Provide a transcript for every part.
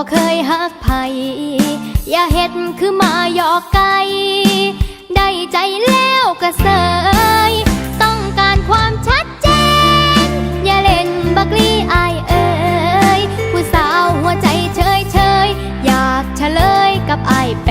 บ่เคยหักไผอย่าเฮ็ดคือมาหยอกไก่ได้ใจแล้วก็เสยต้องการความชัดเจน อย่าเล่นบักลีอายเอ่ยผู้สาวหัวใจเฉยเฉยอยากเฉลยกับอายแป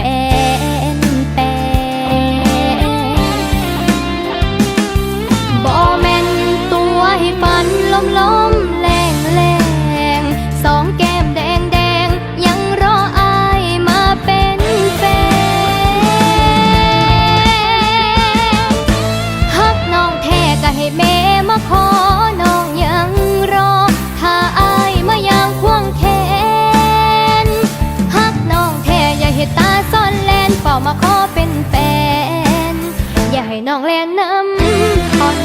น้องแลนน้ำอ่อน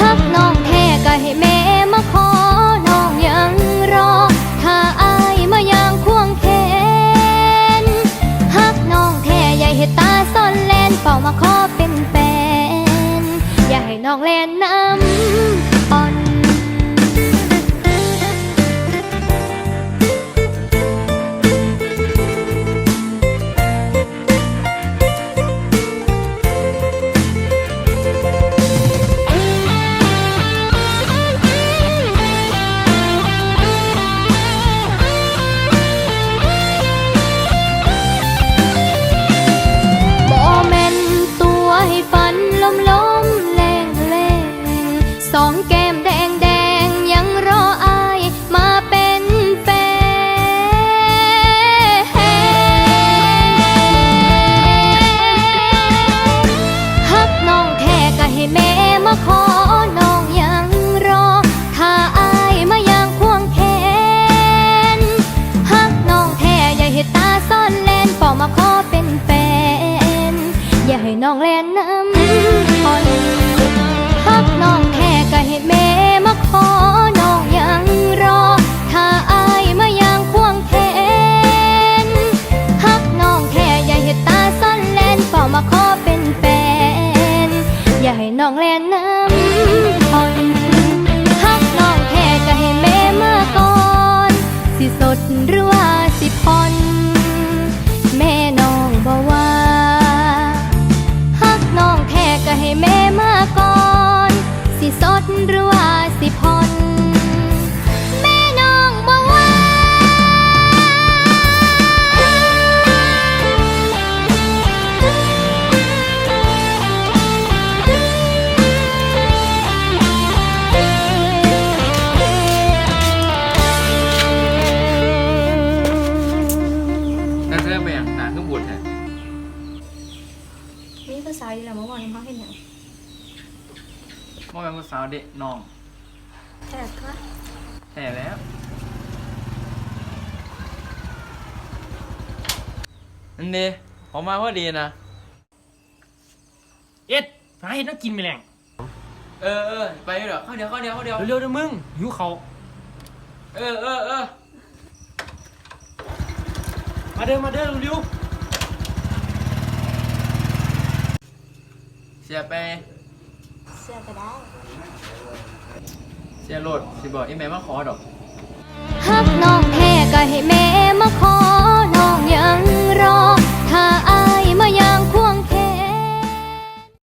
ฮักน้องแท้ก็ให้แม่มาขอ น้องยังรอ ถ้าอายมายางควงแขนฮักน้องแท้อย่าเห็ดตาซ่อนแลนเฝ้ามาขอเป็นแฟนอย่าให้น้องแลนน้ำ น้องแลนน้ แล้วเมื่อวานนี้เขาเห็นอย่างเมื่อวันสาวเด็กน้องแต่ก็แห่แล้วนั่นดีออกมาพอดีนะเอ็ดพาเฮ็ดน้ำกินไปแหล่งเออเออไปเดี๋ยวเข้าเดี๋ยวเข้าเดี๋ยวเข้าเดี๋ยวเร็วๆเด้อมึงหิวเขาวเออเออเออมาเด้อมาเด้อเร็วเสียไป เสื้อก็ได้เสียโหลดสิบอกอีแม่มาขอดอกฮักน้องแท้ก็ให้แม่มาขอ